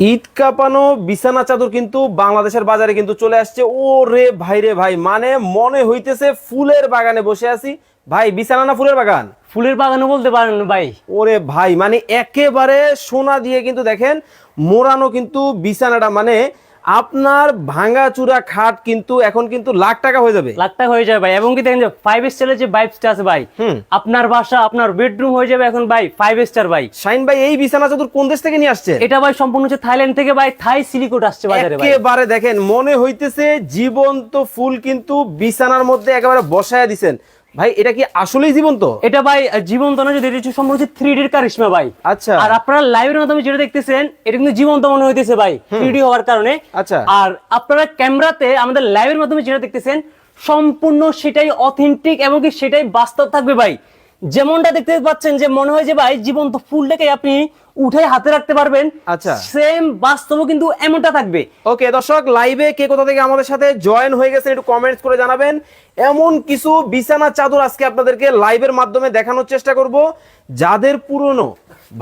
ঈদ কাঁপানো বিছানা চাদর কিন্তু বাংলাদেশের বাজারে কিন্তু চলে আসছে। ও রে ভাই রে ভাই মানে মনে হইতেছে ফুলের বাগানে বসে আছি। ভাই বিছানা না ফুলের বাগান? ফুলের বাগানও বলতে পারেন ভাই। ওরে ভাই মানে একেবারে সোনা দিয়ে কিন্তু দেখেন মোড়ানো কিন্তু বিছানাটা মানে আপনার ভাঙা চূড়া খাট কিন্তু এখন কিন্তু লাখ টাকা হয়ে যাবে। লাখ টাকা হয়ে যাবে ভাই। এবং কি দেখেন যে ফাইভ স্টারের যে ভাইবসটা আছে ভাই আপনার বাসা আপনার বেডরুম হয়ে যাবে এখন ভাই ফাইভ স্টার ভাই। শাইন ভাই এই বিছানা চাদর কোন দেশ থেকে নিয়ে আসছে? এটা ভাই সম্পূর্ণ হচ্ছে থাইল্যান্ড থেকে ভাই থাই সিলিকোট আসছে বাজারে ভাই। একেবারে দেখেন মনে হইতেছে জীবন্ত ফুল কিন্তু বিছানার মধ্যে একেবারে বসায় দিছেন। ভাই এটা কি আসলেই জীবন্ত? এটা ভাই জীবন্ত না যদি এটা হচ্ছে সম্পূর্ণ থ্রি ডির কারিশমা ভাই। আচ্ছা। আর আপনারা লাইভের মাধ্যমে যেটা দেখতেছেন এটা কিন্তু জীবন্ত মনে হইতেছে ভাই থ্রি হওয়ার কারণে। আচ্ছা। আর আপনারা ক্যামেরাতে আমাদের লাইভের মাধ্যমে যেটা দেখতেছেন সম্পূর্ণ সেটাই অথেন্টিক এবং কি সেটাই বাস্তব থাকবে ভাই। যেমনটা দেখতে পাচ্ছেন যে মনে হয় যে ভাই জীবন্ত ফুলটাকে আপনি উঠে হাতে রাখতে পারবেন। আচ্ছা। সেম বাস্তবও কিন্তু এমনটা থাকবে। ওকে দর্শক লাইভে কে কোথা থেকে আমাদের সাথে জয়েন হয়ে গেছে একটু কমেন্টস করে জানাবেন। এমন কিছু বিছানা চাদর আজকে আপনাদেরকে লাইভের মাধ্যমে দেখানোর চেষ্টা করব। যাদের পুরনো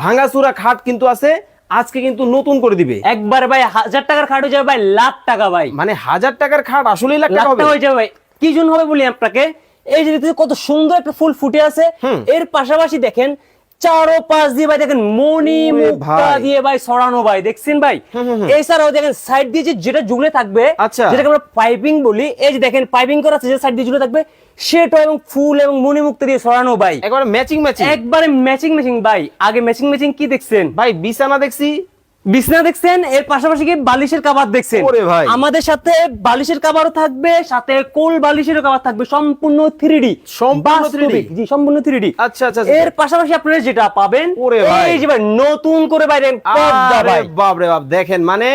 ভাঙাচুরা খাট কিন্তু আছে আজকে কিন্তু নতুন করে দিবে। একবার ভাই হাজার টাকার খাট হয়ে যাবে ভাই লাখ টাকা ভাই। মানে হাজার টাকার খাট আসলেই লাখ টাকা হবে? হয়ে যাবে ভাই। কি জন্য হবে বলি আপনাকে? এই যে কত সুন্দর একটা ফুল ফুটে আছে। এর পাশাপাশি দেখেন চারো পাশ দিয়ে ভাই দেখেন মনি মুক্তা দিয়ে ভাই সরানো ভাই দেখছেন ভাই? এছাড়াও দেখেন সাইড দিয়ে যেটা ঝুলে থাকবে আচ্ছা। যেটাকে আমরা পাইপিং বলি এই যে দেখেন পাইপিং করা আছে যে সাইড দিয়ে ঝুলে থাকবে সেটা এবং ফুল এবং মনি মুক্তা দিয়ে সরানো ভাই। একবারে ম্যাচিং ম্যাচিং একবারে ম্যাচিং ম্যাচিং ভাই। আগে ম্যাচিং ম্যাচিং কি দেখছেন? ভাই বিছানা দেখছি বিছনা দেখছেন এর পাশাপাশি কি বালিশের কাবার দেখছেন ওরে ভাই। আমাদের সাথে বালিশের কাবারও থাকবে সাথে কোল বালিশের কাবার থাকবে সম্পূর্ণ থ্রি ডি সম্পূর্ণ 3D? জি সম্পূর্ণ থ্রি ডি আচ্ছা, আচ্ছা, আচ্ছা। এর পাশাপাশি আপনারা যেটা পাবেন ওরে ভাই। এই যে ভাই নতুন করে বাইরে পর্দা ভাই বাপ রে বাপ দেখেন মানে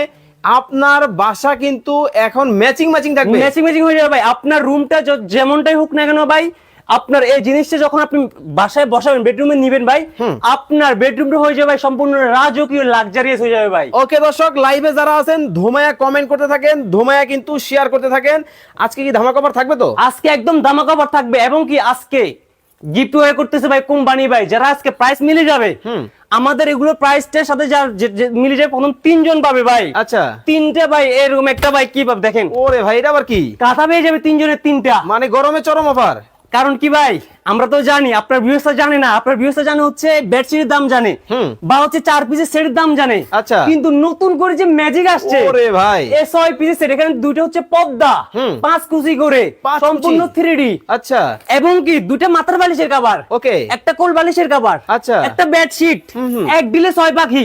আপনার বাসা কিন্তু এখন ম্যাচিং ম্যাচিং থাকবে ম্যাচিং ম্যাচিং হয়ে যাবে ভাই আপনার রুমটা যেমনটাই হোক না কেন ভাই আপনার এই জিনিসটা যখন আপনি বাসায় বসাবেন বেডরুমে নিবেন ভাই আপনার বেডরুমটা হয়ে যাবে ভাই সম্পূর্ণ রাজকীয় লাক্সারিয়াস হয়ে যাবে ভাই। ওকে দর্শক লাইভে যারা আছেন ধুমায়া কমেন্ট করতে থাকেন ধুমায়া কিন্তু শেয়ার করতে থাকেন। আজকে কি ধামাকা অফার থাকবে তো? আজকে একদম দামাকাবার থাকবে এবং কি আজকে গিফট ওয়ে করতেছে ভাই কোম্পানি ভাই যারা আজকে প্রাইস মিলে যাবে। আমাদের এগুলো প্রাইসটার সাথে যা যে- যে মিলে যাবে প্রথম তিনজন পাবে ভাই। আচ্ছা। তিনটে ভাই এরকম একটা ভাই কি পাবে দেখেন। ওরে ভাই এটা আবার কি? কাঁথা পেয়ে যাবে তিনজনের তিনটা। মানে গরমে চরম অফার কারণ কি ভাই? আমরা তো জানি আপনার ভিউসটা জানে না। আপনার ভিউসটা জানে হচ্ছে বেডশিটের দাম জানে। বা হচ্ছে চার পিসের সেটের দাম জানে। আচ্ছা। কিন্তু নতুন করে যে ম্যাজিক আসছে ওরে ভাই। এ ছয় পিসের সেট এখানে দুইটা হচ্ছে পদ্মা পাঁচ কুচি করে সম্পূর্ণ কুচি। থ্রি ডি আচ্ছা। এবং কি দুটো মাথার বালিশের কাবার ওকে। একটা কোল বালিশের কাবার আচ্ছা। একটা বেডশিট এক দিলে ছয় পাখি।